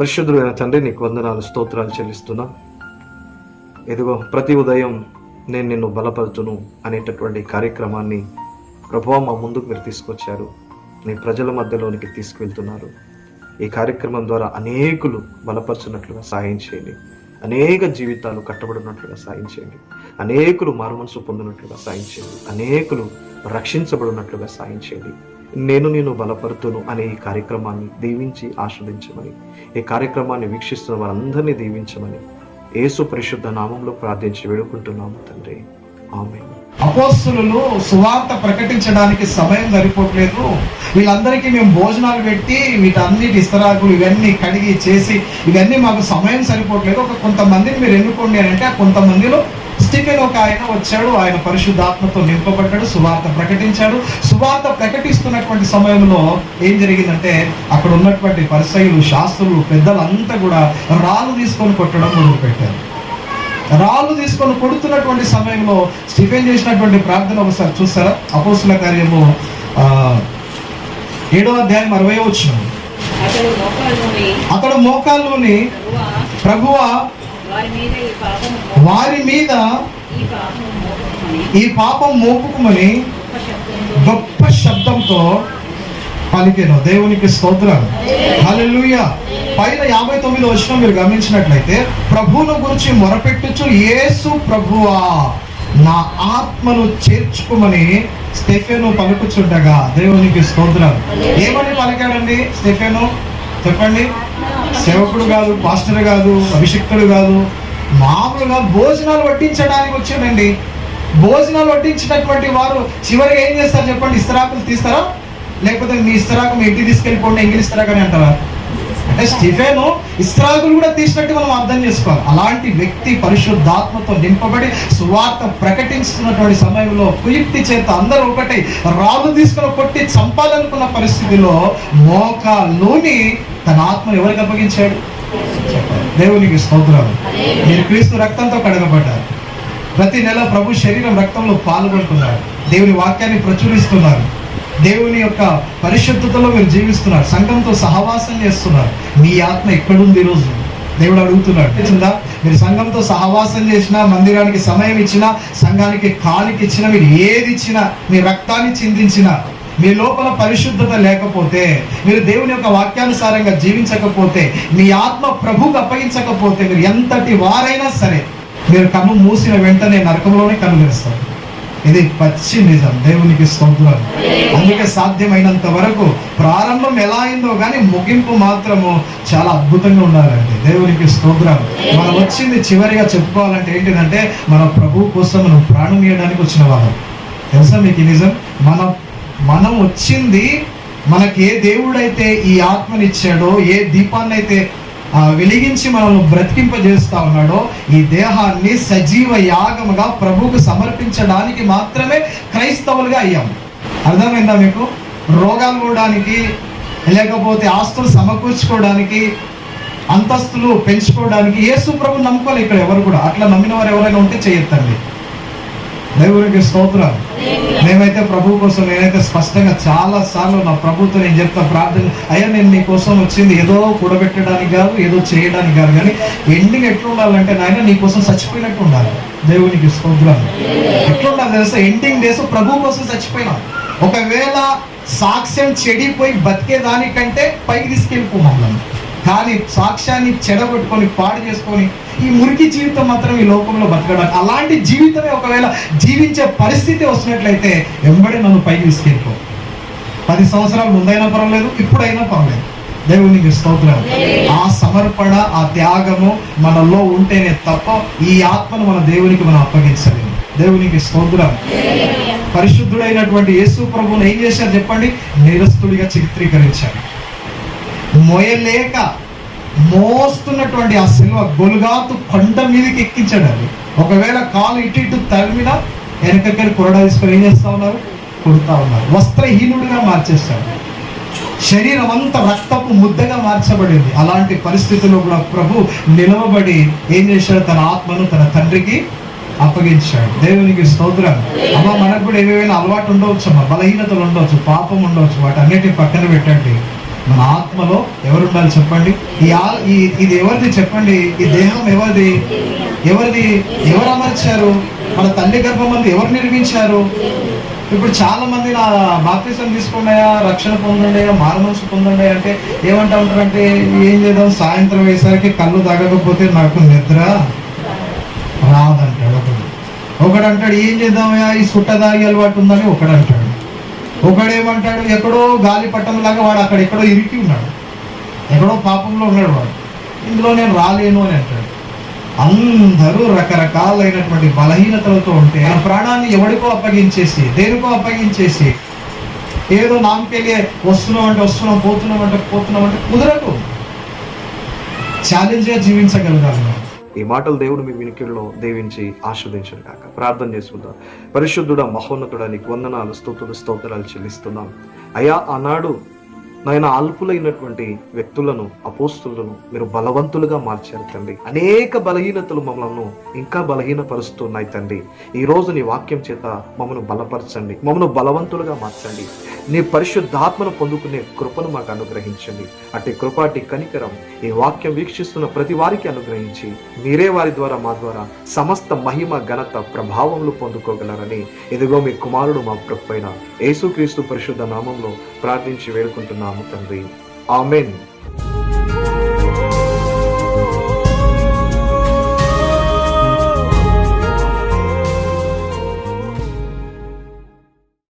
పరిశుద్ధుడైన తండ్రి నీకు వందనాలు స్తోత్రాలు చెల్లిస్తున్నా. ఇదిగో ప్రతి ఉదయం నేను నిన్ను బలపరుచును అనేటటువంటి కార్యక్రమాన్ని ప్రభావ మా ముందుకు మీరు తీసుకొచ్చారు. నీ ప్రజల మధ్యలోనికి తీసుకువెళ్తున్నారు. ఈ కార్యక్రమం ద్వారా అనేకులు బలపరచున్నట్లుగా సాయం చేయండి. అనేక జీవితాలు కట్టబడినట్లుగా సాయం చేయండి. అనేకులు మారుమనసు పొందినట్లుగా సాయం చేయండి. అనేకులు రక్షించబడినట్లుగా సాయం చేయండి. నేను నేను బలపడుతును అనే ఈ కార్యక్రమాన్ని దీవించి ఆస్వాదించమని ఈ కార్యక్రమాన్ని వీక్షిస్తున్న వారందరినీ దీవించమని యేసు పరిశుద్ధ నామంలో ప్రార్థించి వేడుకుంటున్నాము తండ్రి. ఆమె అపోస్తులు సువార్త ప్రకటించడానికి సమయం సరిపోవట్లేదు. వీళ్ళందరికీ మేము భోజనాలు పెట్టి వీటన్నిటి ఇస్తరాకులు ఇవన్నీ కడిగి చేసి ఇవన్నీ మాకు సమయం సరిపోవట్లేదు. ఒక కొంతమందిని మీరు ఎన్నుకోండి అని అంటే ఆ కొంతమందిలో స్టిఫెన్ ఒక ఆయన వచ్చాడు. ఆయన పరిశుద్ధాత్మతో నింపబడ్డాడు సువార్త ప్రకటించాడు. సువార్త ప్రకటిస్తున్నటువంటి సమయంలో ఏం జరిగిందంటే అక్కడ ఉన్నటువంటి పరిసయులు శాస్త్రులు పెద్దలంతా కూడా రాళ్ళు తీసుకొని కొట్టడం మొదలు పెట్టారు రాళ్ళు తీసుకొని కొడుతున్నటువంటి సమయంలో స్టిఫెన్ చేసినటువంటి ప్రార్థన ఒకసారి చూస్తారా? అపోస్తుల కార్యము ఆ, ఏడో అధ్యాయం అరవై వచ్చిన. అతడు మోకాల్లోని ప్రభువా వారి మీద ఈ పాపం మోపుకుమని గొప్ప శబ్దంతో పలికెను. దేవునికి స్తోత్రం హల్లెలూయా. పైన యాభై తొమ్మిది వచ్చిన మీరు గమనించినట్లయితే ప్రభువును గురించి మొరపెట్టుచు యేసు ప్రభువా నా ఆత్మను చేర్చుకోమని స్టెఫెను పలుకుచుండగా. దేవునికి స్తోత్రం ఏమని పలికాడండి స్టెఫెను? చెప్పండి. సేవకుడు కాదు పాస్టర్ కాదు అభిషిక్తుడు కాదు మామూలుగా భోజనాలు వడ్డించడానికి వచ్చాడండి భోజనాలు వడ్డించినటువంటి వారు చివరిగా ఏం చేస్తారు చెప్పండి? ఇస్తరాకులు తీస్తారా? లేకపోతే మీ ఇస్తరాకు మీ ఇంటికి తీసుకెళ్ళిపోండి ఎంగిలి కానీ అంటారా? స్టిఫెను ఇస్త్రాకులు కూడా తీసినట్టు మనం అర్థం చేసుకోవాలి. అలాంటి వ్యక్తి పరిశుద్ధాత్మతో నింపబడి సువార్త ప్రకటిస్తున్నటువంటి సమయంలో కుయుక్తి చేత అందరూ ఒకటి రాళ్ళు తీసుకుని కొట్టి చంపాలనుకున్న పరిస్థితిలో మోకాలోని తన ఆత్మను ఎవరికి అప్పగించాడు? దేవునికి స్తోత్రాలు. మీరు క్రీస్తు రక్తంతో కడగబడ్డారు. ప్రతి నెల ప్రభు శరీరం రక్తంలో పాల్గొంటున్నారు దేవుని వాక్యాన్ని ప్రచురిస్తున్నారు. దేవుని యొక్క పరిశుద్ధతలో మీరు జీవిస్తున్నారు. సంఘంతో సహవాసం చేస్తున్నారు. మీ ఆత్మ ఎక్కడుంది ఈరోజు? దేవుడు అడుగుతున్నాడు. తెలిసిందా? మీరు సంఘంతో సహవాసం చేసినా మందిరానికి సమయం ఇచ్చినా సంఘానికి కాలికి ఇచ్చినా మీరు ఏది ఇచ్చినా మీ రక్తాన్ని చిందించినా మీ లోపల పరిశుద్ధత లేకపోతే మీరు దేవుని యొక్క వాక్యానుసారంగా జీవించకపోతే మీ ఆత్మ ప్రభుకు అప్పగించకపోతే మీరు ఎంతటి వారైనా సరే మీరు కన్ను మూసిన వెంటనే నరకంలోనే కన్ను తెరుస్తారు. ఇది పచ్చి నిజం. దేవునికి స్తోత్రం అందుకే సాధ్యమైనంత వరకు ప్రారంభం ఎలా అయిందో కానీ ముగింపు మాత్రము చాలా అద్భుతంగా ఉండాలండి. దేవునికి స్తోత్రం మనం వచ్చింది చివరిగా చెప్పుకోవాలంటే ఏంటిదంటే మన ప్రభువు కోసం మనం ప్రాణం ఇవ్వడానికి వచ్చిన వాళ్ళం. తెలుసా మీకు నిజం? మన మనం వచ్చింది మనకి ఏ దేవుడైతే ఈ ఆత్మనిచ్చాడో ఏ దీపాన్ని అయితే వెలిగించి మనల్ని బ్రతికింపజేస్తా ఉన్నాడో ఈ దేహాన్ని సజీవ యాగముగా ప్రభువుకు సమర్పించడానికి మాత్రమే క్రైస్తవులుగా అయ్యాము. అర్థమైందా మీకు? రోగాలు కూడానికి లేకపోతే ఆస్తులు సమకూర్చుకోవడానికి అంతస్తులు పెంచుకోవడానికి యేసు ప్రభు నమ్ముకోవాలి ఇక్కడ ఎవరు కూడా. అట్లా నమ్మిన వారు ఎవరైనా ఉంటే చేయొద్దండి. దేవునికి స్తోత్రం. మేమైతే ప్రభు కోసం నేనైతే స్పష్టంగా చాలా సార్లు నా ప్రభుతో నేను చెప్తా ప్రార్థన అయ్యా నేను నీ కోసం వచ్చింది ఏదో కూడబెట్టడానికి కాదు ఏదో చేయడానికి కాదు కానీ ఎండింగ్ ఎట్లా ఉండాలంటే నాయన నీ కోసం చచ్చిపోయినట్టు ఉండాలి. దేవునికి స్తోత్రం. ఎట్లా ఉండాలి తెలుసా? ఎండింగ్ డేస్ ప్రభు కోసం చచ్చిపోయినా. ఒకవేళ సాక్ష్యం చెడిపోయి బతికే దానికంటే పైకి తీసుకెళ్ళిపో మమ్మల్ని కానీ సాక్ష్యాన్ని చెడగొట్టుకొని పాడు చేసుకొని ఈ మురికి జీవితం మాత్రం ఈ లోకంలో బతకడానికి అలాంటి జీవితమే ఒకవేళ జీవించే పరిస్థితి వస్తున్నట్లయితే వెంబడి నన్ను పైకి తీసుకెళ్ళిపో. పది సంవత్సరాల ముందైనా పర్వాలేదు ఇప్పుడైనా పర్వాలేదు. దేవునికి స్తోత్రం ఆ సమర్పణ ఆ త్యాగము మనలో ఉంటేనే తప్ప ఈ ఆత్మను మన దేవునికి మనం అప్పగించలేము. దేవునికి స్తోత్రం పరిశుద్ధుడైనటువంటి యేసు ప్రభువును ఏం చేశారు చెప్పండి? నిరస్తుడిగా చిత్రీకరించారు. మోయలేక మోస్తున్నటువంటి ఆ సిల్వ గొలుగాతు కొండ మీదకి ఎక్కించాడు అది. ఒకవేళ కాలు ఇటు ఇటు తరిమినా వెనకక్కడి కొరడా తీసుకొని ఏం చేస్తా ఉన్నారు? కొడుతా ఉన్నారు. వస్త్రహీనుడిగా మార్చేస్తాడు. శరీరం అంతా రక్తపు ముద్దగా మార్చబడింది. అలాంటి పరిస్థితుల్లో కూడా ప్రభు నిలవబడి ఏం చేశాడు? తన ఆత్మను తన తండ్రికి అప్పగించాడు. దేవునికి స్తోత్రం. అమ్మ మనకు కూడా ఏవేవైనా అలవాటు ఉండవచ్చు అమ్మ. బలహీనతలు ఉండవచ్చు పాపం ఉండవచ్చు. వాటి అన్నిటిని పక్కన పెట్టండి. మన ఆత్మలో ఎవరు ఉండాలి చెప్పండి? ఈ ఆ- ఈ ఇది ఎవరిది చెప్పండి? ఈ దేహం ఎవరిది? ఎవరిది ఎవరు అమర్చారు? మన తల్లి గర్భమంది ఎవరు నిర్మించారు? ఇప్పుడు చాలా మంది నా బాప్తిసం తీసుకున్నాయా రక్షణ పొందండియా మారుమనసు పొందండి అంటే ఏమంటా ఉంటారంటే ఏం చేద్దాం? సాయంత్రం అయ్యేసరికి కళ్ళు తాగకపోతే నాకు నిద్ర రాదంటాడు ఒకడు. ఒకడు అంటాడు ఏం చేద్దామయ్యా ఈ సుట్ట తాగి అలవాటు ఉందని ఒకడు అంటాడు. ఒకడేమంటాడు ఎక్కడో గాలి పట్టంలాగా వాడు అక్కడ ఎక్కడో ఇరికి ఉన్నాడు. ఎక్కడో పాపంలో ఉన్నాడు వాడు. ఇందులో నేను రాలేను అని అంటాడు. అందరూ రకరకాలైనటువంటి బలహీనతలతో ఉంటే ఆ ప్రాణాన్ని ఎవడికో అప్పగించేసి దేనికో అప్పగించేసి ఏదో నామకెళ్ళి వస్తున్నాం అంటే వస్తున్నాం పోతున్నాం అంటే పోతున్నాం అంటే కుదరదు. ఛాలెంజ్గా జీవించగలగాలి ఈ మాటలు దేవుడు మీ వినికిడిలో దేవించి ఆస్వాదించను కాక ప్రార్థన చేసుకుందాం. పరిశుద్ధుడ మహోన్నతుడ నీకు వందనాలు స్తోత్రులు స్తోత్రాలు చెల్లిస్తున్నాం. అయా ఆనాడు నాయన అల్పులైనటువంటి వ్యక్తులను అపోస్తులను మీరు బలవంతులుగా మార్చారు తండ్రి. అనేక బలహీనతలు మమ్మల్ని ఇంకా బలహీనపరుస్తున్నాయి తండ్రి. ఈ రోజు నీ వాక్యం చేత మమ్మల్ని బలపరచండి మమ్మల్ని బలవంతులుగా మార్చండి. నీ పరిశుద్ధాత్మను పొందుకునే కృపను మాకు అనుగ్రహించండి. అటు కృపాటి కనికరం ఈ వాక్యం వీక్షిస్తున్న ప్రతి వారికి అనుగ్రహించి మీరే వారి ద్వారా మా ద్వారా సమస్త మహిమ ఘనత ప్రభావములు పొందుకోగలరని ఇదిగో మీ కుమారుడు మా ప్రభువైన యేసుక్రీస్తు పరిశుద్ధ నామంలో ప్రార్థించి వేడుకుంటున్నాము తండ్రి ఆమెన్